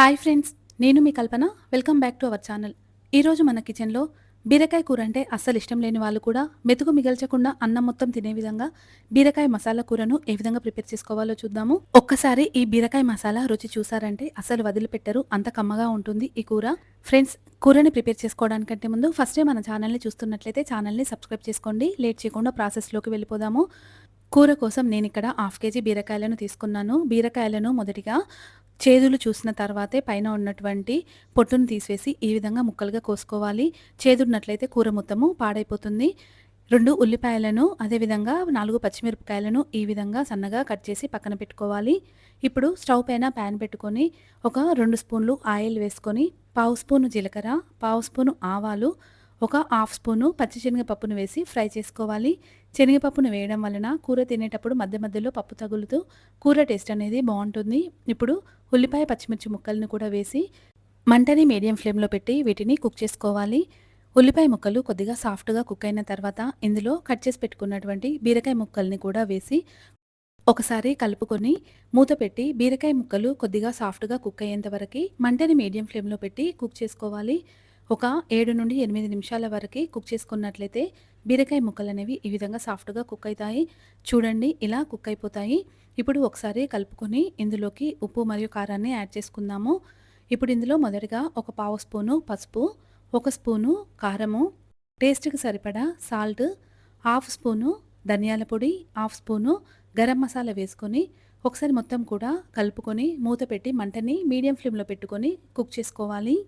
Hi friends నేను మీ Kalpana. Welcome back to our channel ఈరోజు మన కిచెన్లో బీరకాయ కూర అంటే అస్సలు ఇష్టం లేని వాళ్ళు కూడా మెతుకు మిగల్చకుండా అన్నం మొత్తం తినే విధంగా బీరకాయ మసాలా కూరను ఏ విధంగా ప్రిపేర్ చేసుకోవాలో చూద్దాము. ఒక్కసారి ఈ బీరకాయ మసాలా రుచి చూసారంటే అసలు వదిలిపెట్టరు అంత కమ్మగా ఉంటుంది ఈ కూర. ఫ్రెండ్స్ కూరని ప్రిపేర్ చేసుకోవడానికంటే ముందు ఫస్టే మన ఛానల్ని చూస్తున్నట్లయితే ఛానల్ని సబ్స్క్రైబ్ చేసుకోండి. లేట్ చేయకుండా ప్రాసెస్లోకి వెళ్ళిపోదాము. కూర కోసం నేను ఇక్కడ హాఫ్ కేజీ బీరకాయలను తీసుకున్నాను. బీరకాయలను మొదటిగా చేదులు చూసిన తర్వాతే పైన ఉన్నటువంటి పొట్టును తీసివేసి ఈ విధంగా ముక్కలుగా కోసుకోవాలి. చేదున్నట్లయితే కూర మొత్తము పాడైపోతుంది. రెండు ఉల్లిపాయలను అదేవిధంగా నాలుగు పచ్చిమిరపకాయలను ఈ విధంగా సన్నగా కట్ చేసి పక్కన పెట్టుకోవాలి. ఇప్పుడు స్టవ్ పైన ప్యాన్ పెట్టుకొని ఒక రెండు స్పూన్లు ఆయిల్ వేసుకొని పావు స్పూను జీలకర్ర పావు స్పూను ఆవాలు ఒక హాఫ్ స్పూను పచ్చిశనగపప్పును వేసి ఫ్రై చేసుకోవాలి. శనగపప్పును వేయడం వలన కూర తినేటప్పుడు మధ్య మధ్యలో పప్పు తగులుతూ కూర టేస్ట్ అనేది బాగుంటుంది. ఇప్పుడు ఉల్లిపాయ పచ్చిమిర్చి ముక్కలను కూడా వేసి మంటని మీడియం ఫ్లేమ్లో పెట్టి వీటిని కుక్ చేసుకోవాలి. ఉల్లిపాయ ముక్కలు కొద్దిగా సాఫ్ట్గా కుక్ అయిన తర్వాత ఇందులో కట్ చేసి పెట్టుకున్నటువంటి బీరకాయ ముక్కల్ని కూడా వేసి ఒకసారి కలుపుకొని మూత పెట్టి బీరకాయ ముక్కలు కొద్దిగా సాఫ్ట్గా కుక్ అయ్యేంత వరకు మంటని మీడియం ఫ్లేమ్లో పెట్టి కుక్ చేసుకోవాలి. ఒక ఏడు నుండి ఎనిమిది నిమిషాల వరకు కుక్ చేసుకున్నట్లయితే బీరకాయ ముక్కలు అనేవి ఈ విధంగా సాఫ్ట్గా కుక్ అవుతాయి. చూడండి ఇలా కుక్ అయిపోతాయి. ఇప్పుడు ఒకసారి కలుపుకొని ఇందులోకి ఉప్పు మరియు కారాన్ని యాడ్ చేసుకుందాము. ఇప్పుడు ఇందులో మొదటిగా ఒక పావు స్పూను పసుపు ఒక స్పూను కారము టేస్ట్కి సరిపడా సాల్ట్ హాఫ్ స్పూను ధనియాల పొడి హాఫ్ స్పూను గరం మసాలా వేసుకొని ఒకసారి మొత్తం కూడా కలుపుకొని మూత పెట్టి మంటని మీడియం ఫ్లేమ్లో పెట్టుకొని కుక్ చేసుకోవాలి.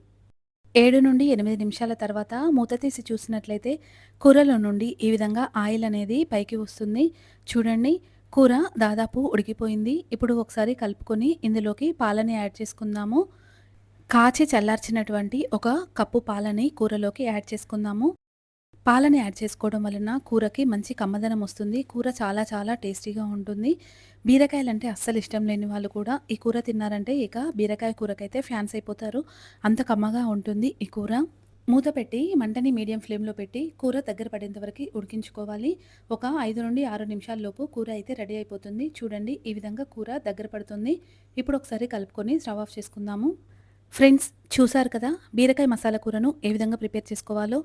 ఏడు నుండి ఎనిమిది నిమిషాల తర్వాత మూత తీసి చూసినట్లయితే కూరలో నుండి ఈ విధంగా ఆయిల్ అనేది పైకి వస్తుంది. చూడండి కూర దాదాపు ఉడికిపోయింది. ఇప్పుడు ఒకసారి కలుపుకొని ఇందులోకి పాలని యాడ్ చేసుకుందాము. కాచి చల్లార్చినటువంటి ఒక కప్పు పాలని కూరలోకి యాడ్ చేసుకుందాము. పాలని యాడ్ చేసుకోవడం వలన కూరకి మంచి కమ్మదనం వస్తుంది. కూర చాలా చాలా టేస్టీగా ఉంటుంది. బీరకాయలు అంటే అస్సలు ఇష్టం లేని వాళ్ళు కూడా ఈ కూర తిన్నారంటే ఇక బీరకాయ కూరకైతే ఫ్యాన్స్ అయిపోతారు. అంత కమ్మగా ఉంటుంది ఈ కూర. మూత పెట్టి మంటని మీడియం ఫ్లేమ్లో పెట్టి కూర దగ్గర పడేంత వరకు ఉడికించుకోవాలి. ఒక ఐదు నుండి ఆరు నిమిషాల లోపు కూర అయితే రెడీ అయిపోతుంది. చూడండి ఈ విధంగా కూర దగ్గర పడుతుంది. ఇప్పుడు ఒకసారి కలుపుకొని స్టవ్ ఆఫ్ చేసుకుందాము. ఫ్రెండ్స్ చూసారు కదా? బీరకాయ మసాలా కూరను ఏ విధంగా ప్రిపేర్ చేసుకోవాలో?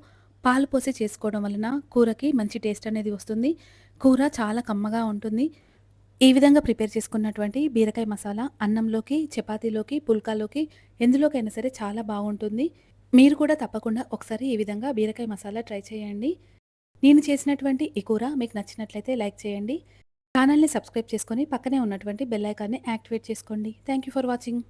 పాలు పోసి చేసుకోవడం వలన కూరకి మంచి టేస్ట్ అనేది వస్తుంది. కూర చాలా కమ్మగా ఉంటుంది. ఈ విధంగా ప్రిపేర్ చేసుకున్నటువంటి బీరకాయ మసాలా అన్నంలోకి చపాతీలోకి పుల్కాలోకి ఎందులోకైనా సరే చాలా బాగుంటుంది. మీరు కూడా తప్పకుండా ఒకసారి ఈ విధంగా బీరకాయ మసాలా ట్రై చేయండి. నేను చేసినటువంటి ఈ కూర మీకు నచ్చినట్లయితే లైక్ చేయండి. ఛానల్ని సబ్స్క్రైబ్ చేసుకొని పక్కనే ఉన్నటువంటి బెల్ ఐకాన్ని యాక్టివేట్ చేసుకోండి. Thank you for watching.